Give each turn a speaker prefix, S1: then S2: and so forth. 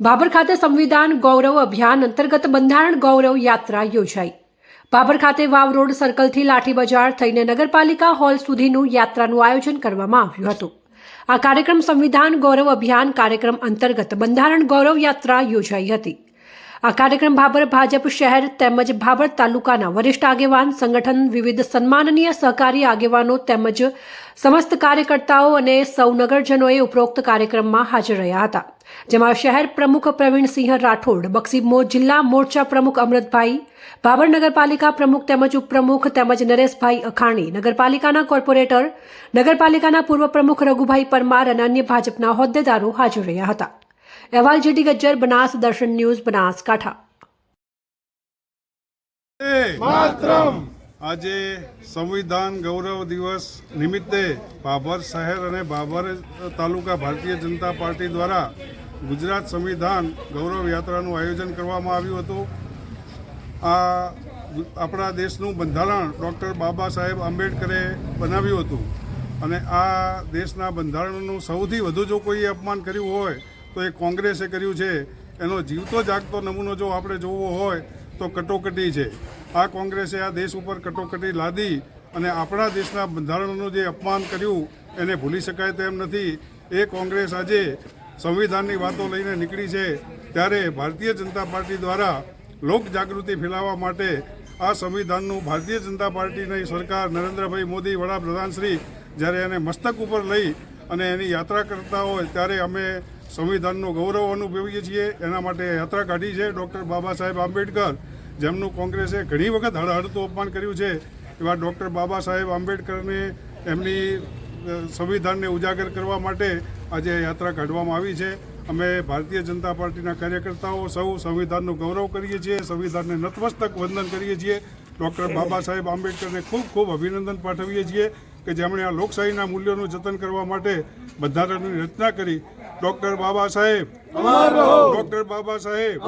S1: બાબર ખાતે સંવિધાન ગૌરવ અભિયાન અંતર્ગત બંધારણ ગૌરવ યાત્રા યોજાઈ. બાબર ખાતે વાવ રોડ સર્કલથી લાઠી બજાર થઈને નગરપાલિકા હોલ સુધીનું યાત્રાનું આયોજન કરવામાં આવ્યું હતું. આ કાર્યક્રમ સંવિધાન ગૌરવ અભિયાન કાર્યક્રમ અંતર્ગત બંધારણ ગૌરવ યાત્રા યોજાઈ હતી. આ કાર્યક્રમ ભાભર ભાજપ શહેર તેમજ ભાભર તાલુકાના વરિષ્ઠ આગેવાન, સંગઠન, વિવિધ સન્માનનીય સહકારી આગેવાનો તેમજ સમસ્ત કાર્યકર્તાઓ અને સૌ નગરજનોએ ઉપરોક્ત કાર્યક્રમમાં હાજર રહ્યા હતા. જેમાં શહેર પ્રમુખ પ્રવીણસિંહ રાઠોડ બક્ષીમો જિલ્લા મોરચા પ્રમુખ અમૃતભાઈ, ભાભર નગરપાલિકા પ્રમુખ તેમજ ઉપપ્રમુખ તેમજ નરેશભાઈ અખાણી, નગરપાલિકાના કોર્પોરેટર, નગરપાલિકાના પૂર્વ પ્રમુખ રઘુભાઈ પરમાર અને અન્ય ભાજપના હોદ્દેદારો હાજર રહ્યા હતા. અહેવાલ જીટી ગજ્જર બનાસ દર્શન ન્યૂઝ બનાસકાંઠા
S2: આજે સંવિધાન ગૌરવ દિવસ નિમિત્તે ભાભર શહેર અને બાબર તાલુકા ભારતીય જનતા પાર્ટી દ્વારા ગુજરાત સંવિધાન ગૌરવ યાત્રાનું આયોજન કરવામાં આવ્યું હતું. આ આપણા દેશનું બંધારણ ડૉક્ટર બાબા સાહેબ આંબેડકરે બનાવ્યું હતું. અને આ દેશના બંધારણનું સૌથી વધુ જો કોઈ અપમાન કર્યું હોય તો એ કોંગ્રેસે કર્યું છે. એનો જીવતો જાગતો નમૂનો જો આપણે જોવો હોય તો કટોકટી છે. આ કોંગ્રેસે આ દેશ ઉપર કટોકટી લાદી અને આપણા દેશના બંધારણનું જે અપમાન કર્યું એને ભૂલી શકાય તેમ નથી. એ કોંગ્રેસ આજે સંવિધાનની વાતો લઈને નીકળી છે. ત્યારે ભારતીય જનતા પાર્ટી દ્વારા લોક જાગૃતિ ફેલાવવા માટે આ સંવિધાનનું ભારતીય જનતા પાર્ટીની સરકાર નરેન્દ્રભાઈ મોદી વડાપ્રધાનશ્રી જ્યારે એને મસ્તક ઉપર લઈ અને એની યાત્રા કરતા હોય ત્યારે અમે સંવિધાનનું ગૌરવ અનુભવીએ છીએ. એના માટે યાત્રા કાઢી છે ડૉક્ટર બાબા સાહેબ આંબેડકર, જેમનું કોંગ્રેસે ઘણી વખત હળહળતું અપમાન કર્યું છે. એવા ડૉક્ટર બાબા સાહેબ આંબેડકરને એમની સંવિધાનને ઉજાગર કરવા માટે આજે યાત્રા કાઢવામાં આવી છે. અમે ભારતીય જનતા પાર્ટીના કાર્યકર્તાઓ સૌ સંવિધાનનું ગૌરવ કરીએ છીએ, સંવિધાનને નતમસ્તક વંદન કરીએ છીએ. ડૉક્ટર બાબા સાહેબ આંબેડકરને ખૂબ ખૂબ અભિનંદન પાઠવીએ છીએ કે જેમણે આ લોકશાહીના મૂલ્યોનું જતન કરવા માટે બંધારણની રચના કરી. ડૉક્ટર બાબા સાહેબ. ડોક્ટર બાબા સાહેબ.